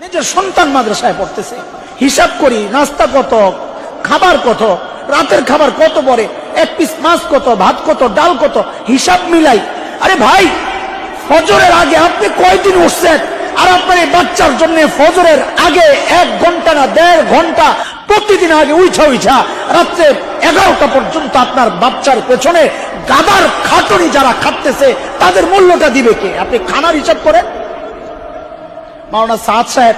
নিজের সন্তান মাদ্রাসায় পড়তেছে, হিসাব করি, নাস্তা কত, খাবার কত, রাতের খাবার কত পরে এক পিস মাছ কত, ভাত কত, ডাল কত, হিসাব মিলাই। আরে ভাই, ফজরের আগে আপনি কয়দিন উঠছেন? আর আপনার এই বাচ্চার জন্য ফজরের আগে এক ঘণ্টা না দেড় ঘণ্টা প্রতিদিন আগে উইঠা উইঠা রাত্রে এগারোটা পর্যন্ত আপনার বাচ্চার পেছনে গাদার খাটনি যারা খাটতেছে, তাদের মূল্যটা দিবে কে? আপনি খানার হিসাব করেন? মাওলানা সাদ সাহেব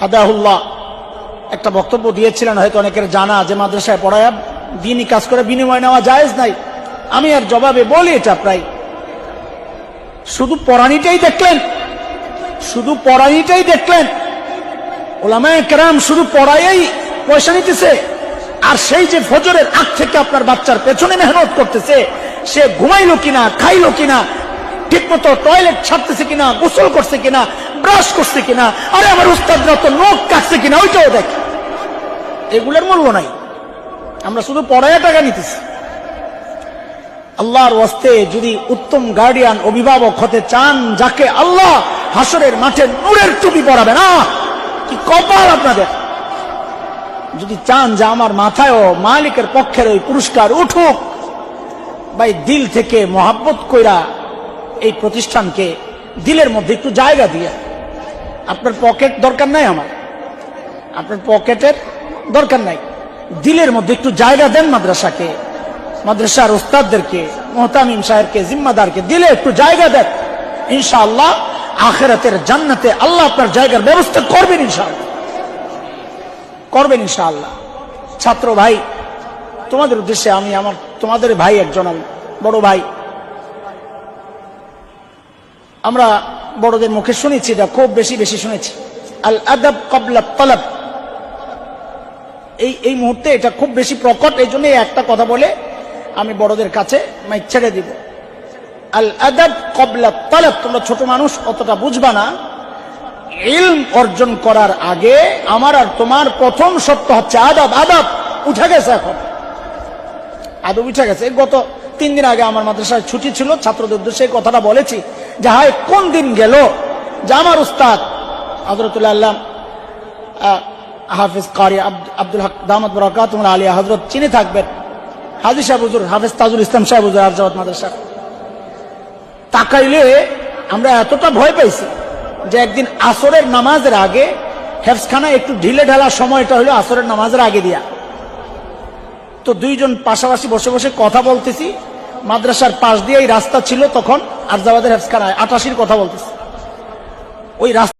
হাদাহুল্লাহ একটা বক্তব্য দিয়েছিলেন, হয়তো অনেকের জানা যে মাদ্রাসায় পড়ায় দিনই কাজ করে, বিনিময় নেওয়া জায়েজ নাই। আমি আর জবাবে বলি এটা প্রায়। শুধু পড়ানিটাই দেখলেন, শুধু পড়ানিটাই দেখলেন। ওলামায় কেরাম শুধু পড়াইয়াই পয়সা নিতেছে, আর সেই যে ফজরের আগ থেকে আপনার বাচ্চার পেছনে মেহনত করতেছে, সে ঘুমাইলো কিনা, খাইলো কিনা ঠিক মতো টয়লেট ছাড়তেছে কিনা, গোসল করছে কিনা ব্রাশ করছে কিনা, আরে আমার উস্তাদরা তো নখ কাটছে কিনা, ওইটাও দেখে। এগুলোর মূল্য নাই। আমরা শুধু পড়াইয়া টাকা নিতেছি। আল্লাহর ওয়াস্তে যদি উত্তম গার্ডিয়ান অভিভাবক হতে চান, যাকে আল্লাহ হাসরের মাঠে নূরের টুপি পরাবে না, কি কপাল আপনাদের? যদি চান যে আমার মাথায়ও মালিকের পক্ষের ওই পুরস্কার উঠুক, ভাই, দিল থেকে মহাব্বত কইরা এই প্রতিষ্ঠানকে দিলের মধ্যে একটু জায়গা দিয়ে। আপনার পকেট দরকার নাই আমার। আপনার পকেটের দরকার নাই। দিলের মধ্যে একটু জায়গা দেন মাদ্রাসাকে। মাদ্রাসার ওস্তাদদেরকে মোহতামিম সাহেবকে, জিম্মাদারকে, দিলে একটু জায়গা দেন। ইনশাআল্লাহ আখেরাতের জান্নাতে আল্লাহ আপনার জায়গার ব্যবস্থা করবেন ইনশাআল্লাহ। করবেন ইনশাআল্লাহ। ছাত্র ভাই, তোমাদের উদ্দেশ্যে আমি আমার, তোমাদের ভাই একজন, আমি বড় ভাই। আমরা বড়দের মুখে শুনেছি, এটা খুব বেশি বেশি শুনেছি। আল আদাব কবলা তলব। এই এই মুহূর্তে এটা খুব বেশি প্রকট, এই জন্য একটা কথা বলে আমি বড়দের কাছে মাইক ছেড়ে দিব। আল আদাব কবলা তলব, তোমরা ছোট মানুষ, অতটা বুঝবা না। ইলম অর্জন করার আগে আমার আর তোমার প্রথম সত্য হচ্ছে আদাব। আদাব উঠে গেছে এখন। আদব উঠে গেছে। গত তিন দিন আগে আমার মাদ্রাসায় ছুটি ছিল, ছাত্রদের উদ্দেশ্যে এই কথাটা বলেছি। যে হায়, কোন দিন গেল? যে আমার উস্তাদ হজরতুল্লাহ হাফিজ কারি আব্দ- আব্দুল হক দামদ বরাকাত আলিয়া হজরত চিনে থাকবেন। হাজি সাহেব হুজুর, হাফিজ তাজুল ইসলাম সাহেব হুজুর আরজাবাদ মাদ্রাসা। তাকাইলে আমরা এতটা ভয় পাইছি যে একদিন আসরের নামাজের আগে হেফসখানা একটু ঢিলে ঢালা সময়টা হলো আসরের নামাজের আগে দিয়া। তো দুইজন পাশাপাশি বসে বসে কথা বলতেছি। মাদ্রাসার পাশ দিয়ে এই রাস্তা ছিল তখন আরজাবাদের হেফসখানায় আটাশির কথা বলতেছে। ওই রাস্তা